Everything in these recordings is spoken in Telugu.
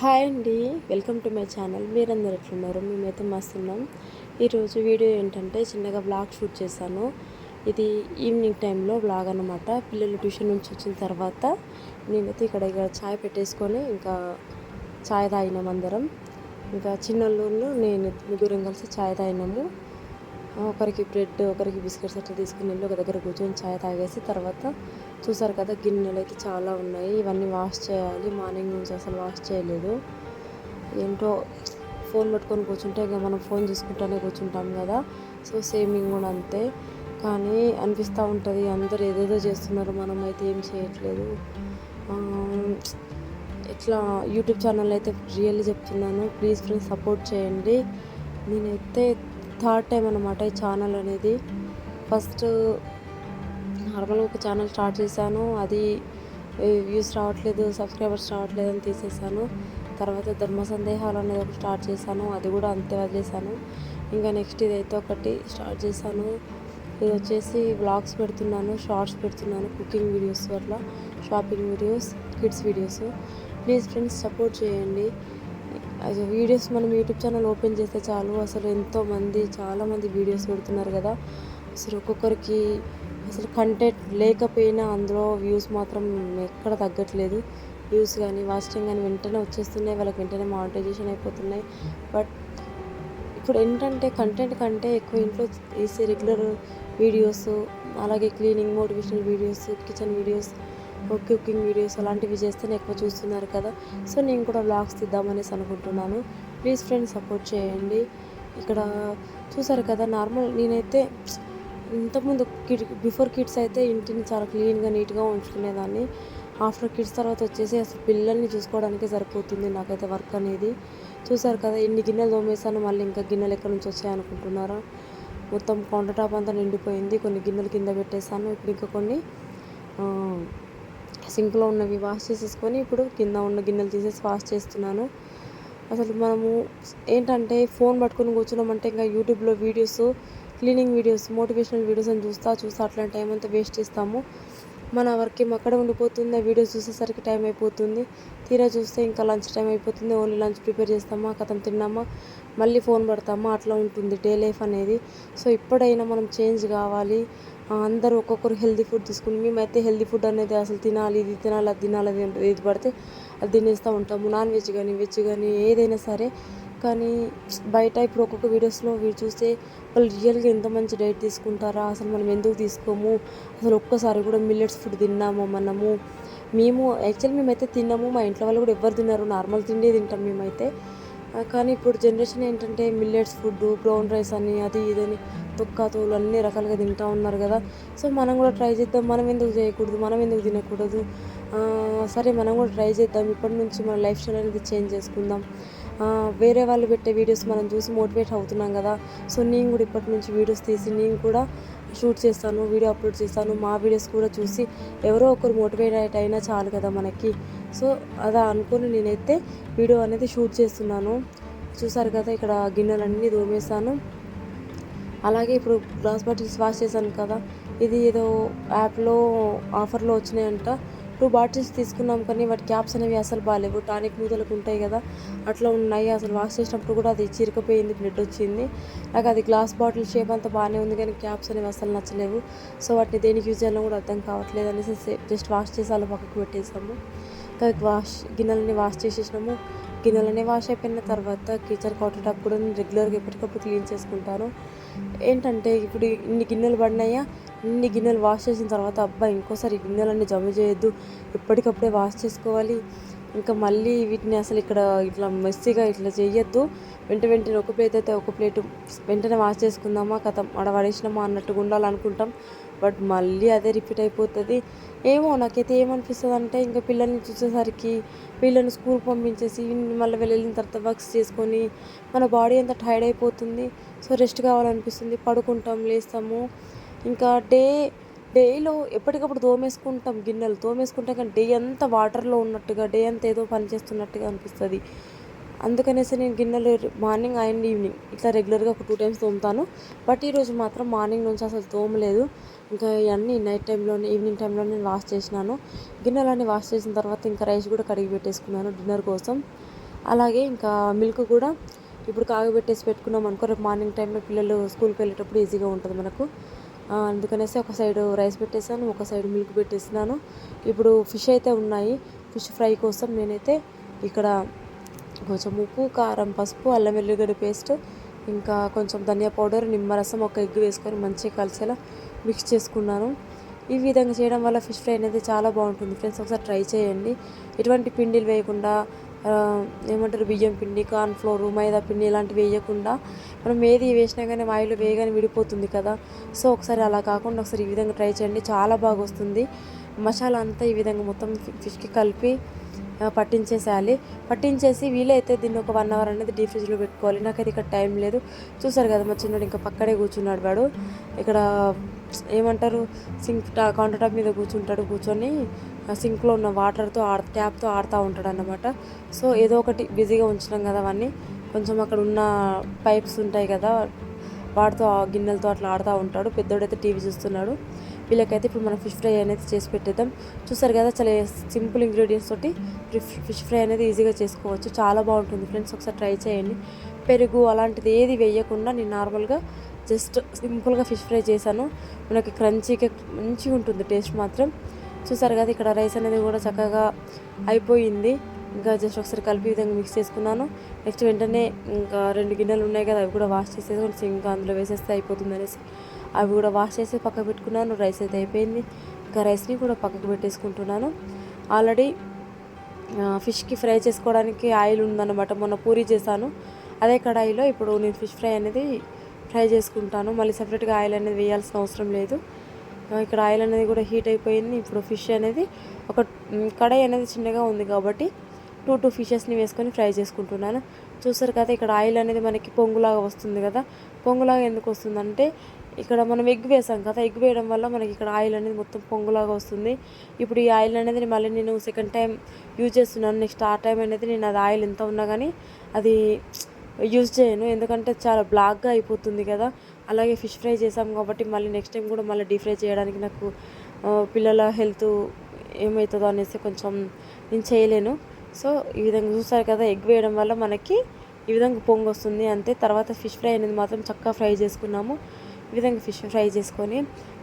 హాయ్ అండి. Welcome to my channel. మీరందరు ఎట్లున్నారు? మేమైతే మస్తున్నాం. ఈరోజు వీడియో ఏంటంటే చిన్నగా బ్లాగ్ షూట్ చేశాను. ఇది ఈవినింగ్ టైంలో బ్లాగ్ అనమాట పిల్లలు ట్యూషన్ నుంచి వచ్చిన తర్వాత నేనైతే ఇక్కడ ఇక చాయ్ పెట్టేసుకొని ఇంకా ఛాయ్ తాగినాం అందరం. ఇంకా చిన్నోళ్ళు నేను ముగ్గురం కలిసి ఛాయ్ తాగినాము. ఒకరికి బ్రెడ్ ఒకరికి బిస్కెట్స్ అట్లా తీసుకుని వెళ్ళి ఒక దగ్గర కూర్చొని చాయ్ తాగేసి తర్వాత చూసారు కదా గిన్నెలు అయితే చాలా ఉన్నాయి. ఇవన్నీ వాష్ చేయాలి. మార్నింగ్ నుంచి అసలు వాష్ చేయలేదు. ఏంటో ఫోన్ పట్టుకొని కూర్చుంటే ఇక మనం ఫోన్ చూసుకుంటానే కూర్చుంటాం కదా. సో సేమింగ్ కూడా అంతే. కానీ అనిపిస్తూ ఉంటుంది అందరు ఏదేదో చేస్తున్నారు. మనం అయితే ఏం చేయట్లేదు. ఇట్లా యూట్యూబ్ ఛానల్ అయితే రియల్లీ చెప్తున్నాను. ప్లీజ్ ఫ్రెండ్స్ సపోర్ట్ చేయండి. నేనైతే థర్డ్ టైం అనమాట ఈ ఛానల్ అనేది. ఫస్ట్ నార్మల్గా ఒక ఛానల్ స్టార్ట్ చేశాను. అది వ్యూస్ రావట్లేదు సబ్స్క్రైబర్స్ రావట్లేదు అని తీసేసాను తర్వాత ధర్మ సందేహాలు అనేది ఒకటి స్టార్ట్ చేశాను. అది కూడా అంతే వదిలేసాను ఇంకా నెక్స్ట్ ఇదైతే ఒకటి స్టార్ట్ చేశాను. ఇది వచ్చేసి వ్లాగ్స్ పెడుతున్నాను షార్ట్స్ పెడుతున్నాను కుకింగ్ వీడియోస్ వల్ల shopping videos kids videos. Please friends support చేయండి. అది వీడియోస్ మనం యూట్యూబ్ ఛానల్ ఓపెన్ చేస్తే చాలు. అసలు ఎంతోమంది చాలామంది వీడియోస్ పెడుతున్నారు కదా. అసలు ఒక్కొక్కరికి అసలు కంటెంట్ లేకపోయినా అందులో వ్యూస్ మాత్రం ఎక్కడ తగ్గట్లేదు. వ్యూస్ కానీ వాచింగ్ కానీ వెంటనే వచ్చేస్తున్నాయి. వాళ్ళకి వెంటనే మానిటైజేషన్ అయిపోతున్నాయి. బట్ ఇప్పుడు ఏంటంటే కంటెంట్ కంటే ఎక్కువ ఇంట్లో వేసే రెగ్యులర్ వీడియోస్ అలాగే cleaning motivational videos kitchen videos cooking videos అలాంటివి చేస్తేనే ఎక్కువ చూస్తున్నారు కదా. సో నేను కూడా బ్లాగ్స్ తీద్దామనేసి అనుకుంటున్నాను. ప్లీజ్ ఫ్రెండ్స్ సపోర్ట్ చేయండి. ఇక్కడ చూసారు కదా నార్మల్ నేనైతే ఇంతకుముందు కిడ్ బిఫోర్ కిడ్స్ అయితే ఇంటిని చాలా క్లీన్గా నీట్గా ఉంచుకునేదాన్ని. ఆఫ్టర్ కిడ్స్ తర్వాత వచ్చేసి అసలు పిల్లల్ని చూసుకోవడానికి సరిపోతుంది నాకైతే వర్క్ అనేది. చూసారు కదా ఎన్ని గిన్నెలు తోమేసాను మళ్ళీ ఇంకా గిన్నెలు ఎక్కడి నుంచి వచ్చాయి అనుకుంటున్నారా? మొత్తం కౌంటర్ టాప్ అంతా నిండిపోయింది. కొన్ని గిన్నెలు కింద పెట్టేశాను. ఇప్పుడు ఇంకా కొన్ని సింక్లో ఉన్నవి వాష్ చేసేసుకొని ఇప్పుడు కింద ఉన్న గిన్నెలు తీసేసి వాష్ చేస్తున్నాను. అసలు మనము ఏంటంటే ఫోన్ పట్టుకొని కూర్చున్నామంటే ఇంకా యూట్యూబ్లో videos cleaning videos motivational videos అని చూస్తా చూస్తా అట్లాంటి టైం అంతా వేస్ట్ చేస్తాము. మన వర్క్ ఏం అక్కడ ఉండిపోతుంది ఆ వీడియోస్ చూసేసరికి టైం అయిపోతుంది. తీరా చూస్తే ఇంకా లంచ్ టైం అయిపోతుంది ఓన్లీ లంచ్ ప్రిపేర్ చేస్తామా కథం తిన్నామా మళ్ళీ ఫోన్ పడతామా అట్లా ఉంటుంది. డే లైఫ్ అనేది. సో ఇప్పుడైనా మనం చేంజ్ కావాలి. అందరూ ఒక్కొక్కరు హెల్దీ ఫుడ్ తీసుకుని మేమైతే హెల్దీ ఫుడ్ అనేది అసలు తినాలి ఇది తినాలి అది తినాలి అది ఏది పడితే అది తినేస్తూ ఉంటాము. నాన్ వెజ్ కానీ వెజ్ కానీ ఏదైనా సరే. కానీ బయట ఇప్పుడు ఒక్కొక్క వీడియోస్లో వీడు చూస్తే వాళ్ళు రియల్గా ఎంత మంచి డైట్ తీసుకుంటారా అసలు మనం ఎందుకు తీసుకోము అసలు ఒక్కసారి కూడా మిల్లెట్స్ ఫుడ్ తిన్నాము మనము? మేము యాక్చువల్ మేమైతే తిన్నాము మా ఇంట్లో వాళ్ళు కూడా ఎవరు తిన్నారు నార్మల్ తిండే తింటాం మేమైతే. కానీ ఇప్పుడు జనరేషన్ ఏంటంటే మిల్లెట్స్ ఫుడ్ బ్రౌన్ రైస్ అని అది ఇదని తొక్క తోలు అన్ని రకాలుగా తింటూ ఉన్నారు కదా. సో మనం కూడా ట్రై చేద్దాం. మనం ఎందుకు చేయకూడదు? మనం ఎందుకు తినకూడదు? సరే మనం కూడా ట్రై చేద్దాం. ఇప్పటి నుంచి మన లైఫ్ స్టైల్ అనేది చేంజ్ చేసుకుందాం. వేరే వాళ్ళు పెట్టే వీడియోస్ మనం చూసి మోటివేట్ అవుతున్నాం కదా. సో నేను కూడా ఇప్పటి నుంచి వీడియోస్ తీసి నేను కూడా షూట్ చేస్తాను వీడియో అప్లోడ్ చేస్తాను. మా వీడియోస్ కూడా చూసి ఎవరో ఒకరు మోటివేట్ అయినా చాలు కదా మనకి. సో అలా అనుకుని నేనైతే వీడియో అనేది షూట్ చేస్తున్నాను. చూసారు కదా ఇక్కడ గిన్నెలన్నీ దోమేస్తాను అలాగే ఇప్పుడు గ్లాస్ బాటిల్స్ వాష్ చేశాను కదా ఇది ఏదో యాప్లో ఆఫర్లో వచ్చినాయంట. టూ బాటిల్స్ తీసుకున్నాం కానీ వాటి క్యాప్స్ అనేవి అసలు బాగాలేవు టానిక్ మూతలకు ఉంటాయి కదా అట్లా ఉన్నాయి. అసలు వాష్ చేసినప్పుడు కూడా అది చిరికపోయింది బ్లడ్ వచ్చింది. నాకు అది గ్లాస్ బాటిల్ షేప్ అంతా బాగానే ఉంది కానీ క్యాప్స్ అనేవి అసలు నచ్చలేవు. సో వాటిని దేనికి యూజ్ చేయాలో కూడా అర్థం కావట్లేదు అనేసి జస్ట్ వాష్ చేసి అలా పక్కకు పెట్టేసాము. వాష్ గిన్నెలని వాష్ చేసేసినాము. గిన్నెలన్నీ వాష్ అయిపోయిన తర్వాత కిచెన్ కొట్టేటప్పుడు కూడా నేను రెగ్యులర్గా ఎప్పటికప్పుడు క్లీన్ చేసుకుంటాను. ఏంటంటే ఇప్పుడు ఇన్ని గిన్నెలు పడినాయా? ఇన్ని గిన్నెలు వాష్ చేసిన తర్వాత అబ్బా ఇంకోసారి గిన్నెలన్నీ జమ చేయొద్దు. ఎప్పటికప్పుడే వాష్ చేసుకోవాలి. ఇంకా మళ్ళీ వీటిని అసలు ఇక్కడ ఇట్లా మెస్సీగా ఇట్లా చేయొద్దు. వెంట వెంటనే ఒక ప్లేట్ అయితే ఒక ప్లేట్ వెంటనే వాష్ చేసుకుందామా? కథ. అడ పడేసినామా? అన్నట్టుగా ఉండాలనుకుంటాం. బట్ మళ్ళీ అదే రిపీట్ అయిపోతుంది. ఏమో నాకైతే ఏమనిపిస్తుంది అంటే ఇంకా పిల్లల్ని చూసేసరికి పిల్లల్ని స్కూల్ పంపించేసి మళ్ళీ వెళ్ళిన తర్వాత వర్క్స్ చేసుకొని మన బాడీ అంతా టైర్డ్ అయిపోతుంది. సో రెస్ట్ కావాలనిపిస్తుంది. పడుకుంటాం లేస్తాము. ఇంకా డే డేలో ఎప్పటికప్పుడు తోమేసుకుంటాం గిన్నెలు. తోమేసుకుంటాం కానీ డే అంతా వాటర్లో ఉన్నట్టుగా డే అంతా ఏదో పని చేస్తున్నట్టుగా అనిపిస్తుంది. అందుకనేసి నేను గిన్నెలు మార్నింగ్ అండ్ ఈవినింగ్ ఇట్లా రెగ్యులర్గా ఒక టూ టైమ్స్ తోముతాను. బట్ ఈరోజు మాత్రం మార్నింగ్ నుంచి అసలు తోమలేదు. ఇంకా ఇవన్నీ నైట్ టైంలోనే ఈవినింగ్ టైంలో నేను వాష్ చేసినాను. గిన్నెలన్నీ వాష్ చేసిన తర్వాత ఇంకా రైస్ కూడా కడిగి పెట్టేసుకున్నాను డిన్నర్ కోసం. అలాగే ఇంకా మిల్క్ కూడా ఇప్పుడు కాగబెట్టేసి పెట్టుకున్నాం అనుకో రేపు మార్నింగ్ టైంలో పిల్లలు స్కూల్కి వెళ్ళేటప్పుడు ఈజీగా ఉంటుంది మనకు. అందుకనేసి ఒక సైడ్ రైస్ పెట్టేసాను ఒక సైడ్ మిల్క్ పెట్టేసినాను. ఇప్పుడు ఫిష్ అయితే ఉన్నాయి. ఫిష్ ఫ్రై కోసం నేనైతే ఇక్కడ కొంచెం ఉప్పు కారం పసుపు అల్లం వెల్లిగడ్డ పేస్ట్ ఇంకా కొంచెం ధనియా పౌడర్ నిమ్మరసం ఒక ఎగ్ వేసుకొని మంచిగా కలిసేలా మిక్స్ చేసుకున్నాను. ఈ విధంగా చేయడం వల్ల ఫిష్ ఫ్రై అనేది చాలా బాగుంటుంది. ఫ్రెండ్స్ ఒకసారి ట్రై చేయండి. ఎటువంటి పిండిలు వేయకుండా ఏమంటారు బియ్యం పిండి కార్న్ ఫ్లోర్ మైదా పిండి ఇలాంటివి వేయకుండా మనం ఏది వేసినా కానీ ఆయిల్ వేయగానే విడిపోతుంది కదా. సో ఒకసారి అలా కాకుండా ఒకసారి ఈ విధంగా ట్రై చేయండి. చాలా బాగా వస్తుంది. మసాలా అంతా ఈ విధంగా మొత్తం ఫిష్కి కలిపి పట్టించేసేయాలి. పట్టించేసి వీలైతే దీన్ని ఒక వన్ అవర్ అనేది డీ ఫ్రిడ్జ్లో పెట్టుకోవాలి. నాకైతే ఇక్కడ టైం లేదు. చూసారు కదా మా చిన్నోడు ఇంకా పక్కడే కూర్చున్నాడు వాడు. ఇక్కడ ఏమంటారు? సింక్ కౌంటర్ టాప్ మీద కూర్చుంటాడు కూర్చొని. సింక్లో ఉన్న వాటర్తో ఆడ ట్యాప్తో ఆడుతూ ఉంటాడు అన్నమాట సో ఏదో ఒకటి బిజీగా ఉంచినాం కదా అవన్నీ. కొంచెం అక్కడ ఉన్న పైప్స్ ఉంటాయి కదా వాటితో ఆ గిన్నెలతో అట్లా ఆడుతూ ఉంటాడు. పెద్దోడైతే టీవీ చూస్తున్నాడు. వీళ్ళకైతే ఇప్పుడు మనం ఫిష్ ఫ్రై అనేది చేసి పెట్టేద్దాం. చూసారు కదా చాలా సింపుల్ ఇంగ్రీడియంట్స్ తోటి ఫిష్ ఫ్రై అనేది ఈజీగా చేసుకోవచ్చు. చాలా బాగుంటుంది ఫ్రెండ్స్ ఒకసారి ట్రై చేయండి. పెరుగు అలాంటిది ఏది వేయకుండా నేను నార్మల్గా జస్ట్ సింపుల్గా ఫిష్ ఫ్రై చేశాను. మనకి క్రంచీగా మంచిగా ఉంటుంది టేస్ట్ మాత్రం. చూసారు కదా ఇక్కడ రైస్ అనేది కూడా చక్కగా అయిపోయింది. ఇంకా జస్ట్ ఒకసారి కలిపి విధంగా మిక్స్ చేసుకున్నాను. నెక్స్ట్ వెంటనే ఇంకా రెండు గిన్నెలు ఉన్నాయి కదా అవి కూడా వాష్ చేసేసి ఇంకా అందులో వేసేస్తే అయిపోతుంది అనేసి. అవి కూడా వాష్ చేసి పక్కకు పెట్టుకున్నాను. రైస్ అయితే అయిపోయింది. ఇంకా రైస్ని కూడా పక్కకు పెట్టేసుకుంటున్నాను. ఆల్రెడీ ఫిష్కి ఫ్రై చేసుకోవడానికి ఆయిల్ ఉందన్నమాట. మొన్న పూరి చేశాను. అదే కడాయిలో ఇప్పుడు నేను ఫిష్ ఫ్రై అనేది ఫ్రై చేసుకుంటాను. మళ్ళీ సపరేట్గా ఆయిల్ అనేది వేయాల్సిన అవసరం లేదు. ఇక్కడ ఆయిల్ అనేది కూడా హీట్ అయిపోయింది. ఇప్పుడు ఫిష్ అనేది ఒక కడాయి అనేది చిన్నగా ఉంది కాబట్టి టూ టూ ఫిషెస్ని వేసుకొని ఫ్రై చేసుకుంటున్నాను. చూసారు కదా ఇక్కడ ఆయిల్ అనేది మనకి పొంగులాగా వస్తుంది కదా. పొంగులాగా ఎందుకు వస్తుందంటే ఇక్కడ మనం ఎగ్ వేసాం కదా ఎగ్ వేయడం వల్ల మనకి ఇక్కడ ఆయిల్ అనేది మొత్తం పొంగులాగా వస్తుంది. ఇప్పుడు ఈ ఆయిల్ అనేది మళ్ళీ నేను సెకండ్ టైం యూజ్ చేస్తున్నాను. నెక్స్ట్ ఆ టైం అనేది నేను అది ఆయిల్ ఎంత ఉన్నా కానీ అది యూజ్ చేయను. ఎందుకంటే చాలా బ్లాక్గా అయిపోతుంది కదా. అలాగే ఫిష్ ఫ్రై చేసాం కాబట్టి మళ్ళీ నెక్స్ట్ టైం కూడా మళ్ళీ డీప్ ఫ్రై చేయడానికి నాకు పిల్లల హెల్త్ ఏమవుతుందో అనేసి కొంచెం నేను చేయలేను. సో ఈ విధంగా చూస్తారు కదా ఎగ్ వేయడం వల్ల మనకి ఈ విధంగా పొంగు వస్తుంది అంతే తర్వాత ఫిష్ ఫ్రై అనేది మాత్రం చక్కగా ఫ్రై చేసుకున్నాము. ఈ విధంగా ఫిష్ ఫ్రై చేసుకొని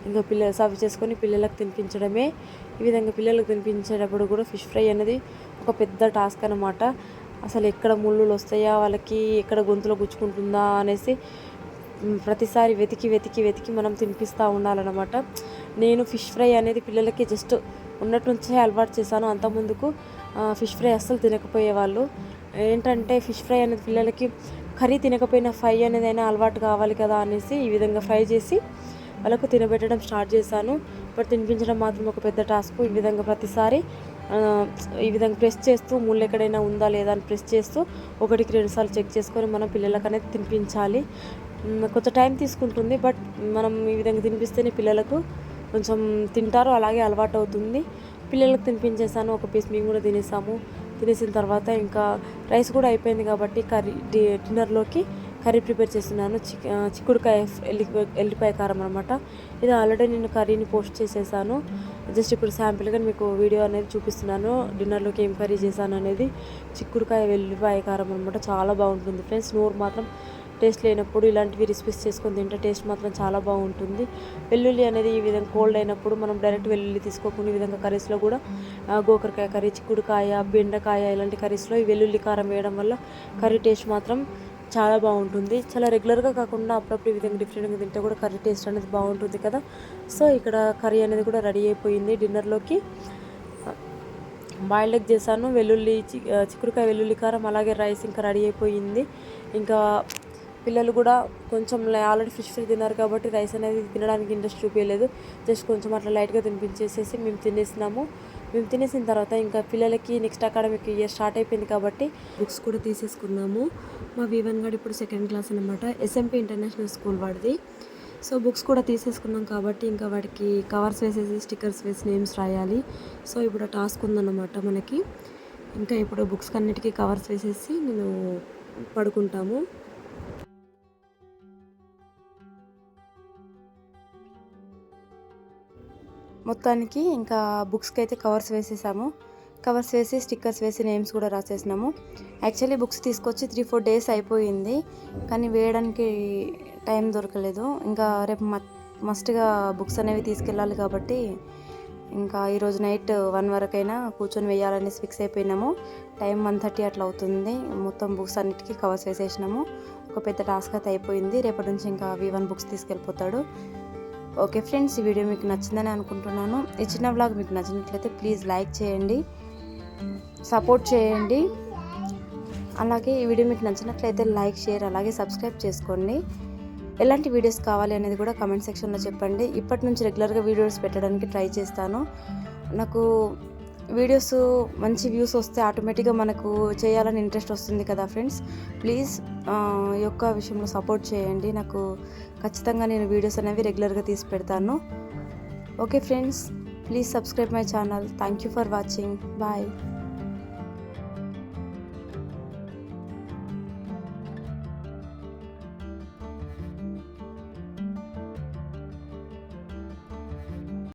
ఇంకా పిల్లలు సర్వ్ చేసుకొని పిల్లలకు తినిపించడమే. ఈ విధంగా పిల్లలకు తినిపించేటప్పుడు కూడా ఫిష్ ఫ్రై అనేది ఒక పెద్ద టాస్క్ అనమాట అసలు ఎక్కడ ముళ్ళులు వస్తాయా వాళ్ళకి ఎక్కడ గొంతులో గుచ్చుకుంటుందా అనేసి ప్రతిసారి వెతికి వెతికి వెతికి మనం తినిపిస్తూ ఉండాలన్నమాట. నేను ఫిష్ ఫ్రై అనేది పిల్లలకి జస్ట్ ఉన్నట్టు నుంచే అలవాటు చేశాను అంతకుముందుకు ఫిష్ ఫ్రై అస్సలు తినకపోయేవాళ్ళు. ఏంటంటే ఫిష్ ఫ్రై అనేది పిల్లలకి కర్రీ తినకపోయినా ఫ్రై అనేది అయినా అలవాటు కావాలి కదా అనేసి ఈ విధంగా ఫ్రై చేసి వాళ్ళకు తినబెట్టడం స్టార్ట్ చేశాను. బట్ తినిపించడం మాత్రం ఒక పెద్ద టాస్క్. ఈ విధంగా ప్రతిసారి ఈ విధంగా ప్రెస్ చేస్తూ ముళ్ళు ఎక్కడైనా ఉందా లేదా అని ప్రెస్ చేస్తూ ఒకటికి రెండుసార్లు చెక్ చేసుకొని మనం పిల్లలకు అనేది తినిపించాలి. కొంత కొంచెం టైం తీసుకుంటుంది బట్ మనం ఈ విధంగా తినిపిస్తేనే పిల్లలకు కొంచెం తింటారు అలాగే అలవాటు అవుతుంది. పిల్లలకు తినిపించేసాను ఒక పీస్ మేము కూడా తినేసాము. తినేసిన తర్వాత ఇంకా రైస్ కూడా అయిపోయింది కాబట్టి కర్రీ డి- డిన్నర్లోకి కర్రీ ప్రిపేర్ చేస్తున్నాను. చిక్ చిక్కుడుకాయ ఎల్లి ఎల్లిపాయ కారం అనమాట ఇది ఆల్రెడీ నేను కర్రీని పోస్ట్ చేసేసాను. జస్ట్ ఇప్పుడు శాంపిల్గా మీకు వీడియో అనేది చూపిస్తున్నాను. డిన్నర్లోకి ఏం కర్రీ చేశాను అనేది. చిక్కుడుకాయ వెల్లిపాయ కారం అనమాట చాలా బాగుంటుంది ఫ్రెండ్స్. నోరు మాత్రం టేస్ట్ లేనప్పుడు ఇలాంటివి రెసిపీస్ చేసుకొని తింటే టేస్ట్ మాత్రం చాలా బాగుంటుంది. వెల్లుల్లి అనేది ఈ విధంగా కోల్డ్ అయినప్పుడు మనం డైరెక్ట్ వెల్లుల్లి తీసుకోకుండా ఈ విధంగా కర్రీస్లో కూడా గోకరకాయ కర్రీ చిక్కుడుకాయ బెండకాయ ఇలాంటి కర్రీస్లో ఈ వెల్లుల్లి కారం వేయడం వల్ల కర్రీ టేస్ట్ మాత్రం చాలా బాగుంటుంది. చాలా రెగ్యులర్గా కాకుండా అప్పుడప్పుడు ఈ విధంగా డిఫరెంట్గా తింటే కూడా కర్రీ టేస్ట్ అనేది బాగుంటుంది కదా. సో ఇక్కడ కర్రీ అనేది కూడా రెడీ అయిపోయింది. డిన్నర్లోకి బాయిల్డ్ ఎగ్ చేశాను. వెల్లుల్లి చి- చిక్కుడుకాయ వెల్లుల్లి కారం అలాగే రైస్ ఇంకా రెడీ అయిపోయింది. ఇంకా పిల్లలు కూడా కొంచెం ఆల్రెడీ ఫిష్ ఫ్రై తిన్నారు కాబట్టి రైస్ అనేది తినడానికి ఇంట్రెస్ట్ చూపించలేదు జస్ట్ కొంచెం అట్లా లైట్గా తినిపించేసేసి మేము తినేసినాము. మేము తినేసిన తర్వాత ఇంకా పిల్లలకి నెక్స్ట్ అకాడమిక్ ఇయర్ స్టార్ట్ అయిపోయింది కాబట్టి బుక్స్ కూడా తీసేసుకున్నాము. మా వివన్ గారు ఇప్పుడు సెకండ్ క్లాస్ అనమాట ఎస్ఎంపీ ఇంటర్నేషనల్ స్కూల్ వాడిది. సో బుక్స్ కూడా తీసేసుకున్నాం కాబట్టి ఇంకా వాడికి కవర్స్ వేసేసి స్టిక్కర్స్ వేసి నేమ్స్ రాయాలి. సో ఇప్పుడు టాస్క్ ఉందన్నమాట మనకి. ఇంకా ఇప్పుడు బుక్స్ అన్నిటికీ కవర్స్ వేసేసి నేను పడుకుంటాము. మొత్తానికి ఇంకా బుక్స్కి అయితే కవర్స్ వేసేసాము. కవర్స్ వేసి స్టిక్కర్స్ వేసి నేమ్స్ కూడా రాసేసినాము. యాక్చువల్లీ బుక్స్ తీసుకొచ్చి త్రీ ఫోర్ డేస్ అయిపోయింది. కానీ వేయడానికి టైం దొరకలేదు. ఇంకా రేపు మస్ట్గా బుక్స్ అనేవి తీసుకెళ్ళాలి కాబట్టి ఇంకా ఈరోజు నైట్ వన్ వరకైనా కూర్చొని వేయాలనేసి ఫిక్స్ అయిపోయినాము. టైం వన్ థర్టీ అట్లా అవుతుంది. మొత్తం బుక్స్ అన్నిటికీ కవర్స్ వేసేసినాము. ఒక పెద్ద టాస్క్ అయితే అయిపోయింది. రేపటి నుంచి ఇంకా వి వన్ బుక్స్ తీసుకెళ్ళిపోతాడు. ఓకే ఫ్రెండ్స్ ఈ వీడియో మీకు నచ్చిందని అనుకుంటున్నాను. ఈ చిన్న వ్లాగ్ మీకు నచ్చినట్లయితే ప్లీజ్ లైక్ చేయండి సపోర్ట్ చేయండి. అలాగే ఈ వీడియో మీకు నచ్చినట్లయితే లైక్ షేర్ అలాగే సబ్స్క్రైబ్ చేసుకోండి. ఎలాంటి వీడియోస్ కావాలి అనేది కూడా కమెంట్ సెక్షన్లో చెప్పండి. ఇప్పటి నుంచి రెగ్యులర్గా వీడియోస్ పెట్టడానికి ట్రై చేస్తాను. నాకు వీడియోస్ మంచి వ్యూస్ వస్తే ఆటోమేటిక్గా మనకు చేయాలని ఇంట్రెస్ట్ వస్తుంది కదా ఫ్రెండ్స్ ప్లీజ్ ఈ యొక్క విషయంలో సపోర్ట్ చేయండి. నాకు ఖచ్చితంగా నేను వీడియోస్ అనేవి రెగ్యులర్గా తీసి పెడతాను. Okay friends please subscribe my channel thank you for watching bye